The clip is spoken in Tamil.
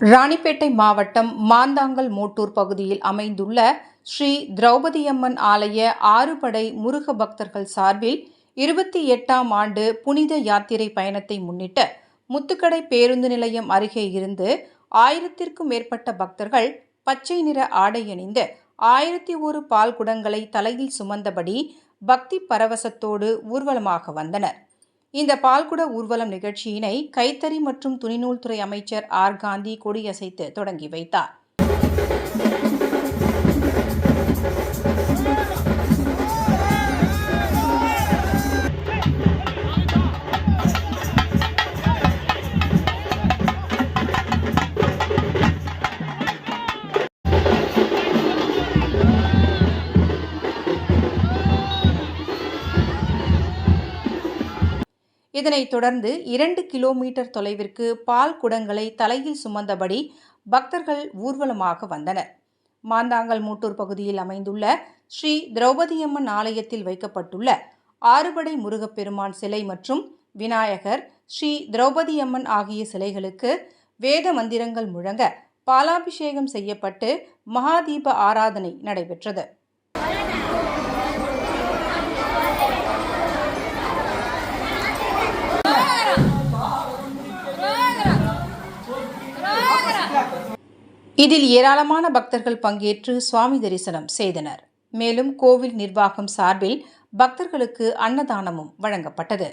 ராணிப்பேட்டை மாவட்டம் மாந்தாங்கல் மோட்டூர் பகுதியில் அமைந்துள்ள ஸ்ரீ திரௌபதியம்மன் ஆலய ஆறுபடை முருக பக்தர்கள் சார்பில் இருபத்தி எட்டாம் ஆண்டு புனித யாத்திரை பயணத்தை முன்னிட்டு முத்துக்கடை பேருந்து நிலையம் அருகே இருந்து ஆயிரத்திற்கும் மேற்பட்ட பக்தர்கள் பச்சை நிற ஆடை அணிந்து ஆயிரத்தி ஒரு பால் குடங்களை தலையில் சுமந்தபடி பக்தி பரவசத்தோடு ஊர்வலமாக வந்தனர். இந்த பால்குட ஊர்வலம் நிகழ்ச்சியினை கைத்தறி மற்றும் துணிநூல்துறை அமைச்சர் ஆர் காந்தி கொடியசைத்து தொடங்கி வைத்தார். இதனைத் தொடர்ந்து இரண்டு கிலோமீட்டர் தொலைவிற்கு பால் குடங்களை தலையில் சுமந்தபடி பக்தர்கள் ஊர்வலமாக வந்தனர். மாந்தாங்கல் மூட்டூர் பகுதியில் அமைந்துள்ள ஸ்ரீ திரௌபதியம்மன் ஆலயத்தில் வைக்கப்பட்டுள்ள ஆறுபடை முருகப்பெருமான் சிலை மற்றும் விநாயகர் ஸ்ரீ திரௌபதியம்மன் ஆகிய சிலைகளுக்கு வேத மந்திரங்கள் முழங்க பாலாபிஷேகம் செய்யப்பட்டு மகாதீப ஆராதனை நடைபெற்றது. இதில் ஏராளமான பக்தர்கள் பங்கேற்று சுவாமி தரிசனம் செய்தனர். மேலும் கோவில் நிர்வாகம் சார்பில் பக்தர்களுக்கு அன்னதானமும் வழங்கப்பட்டது.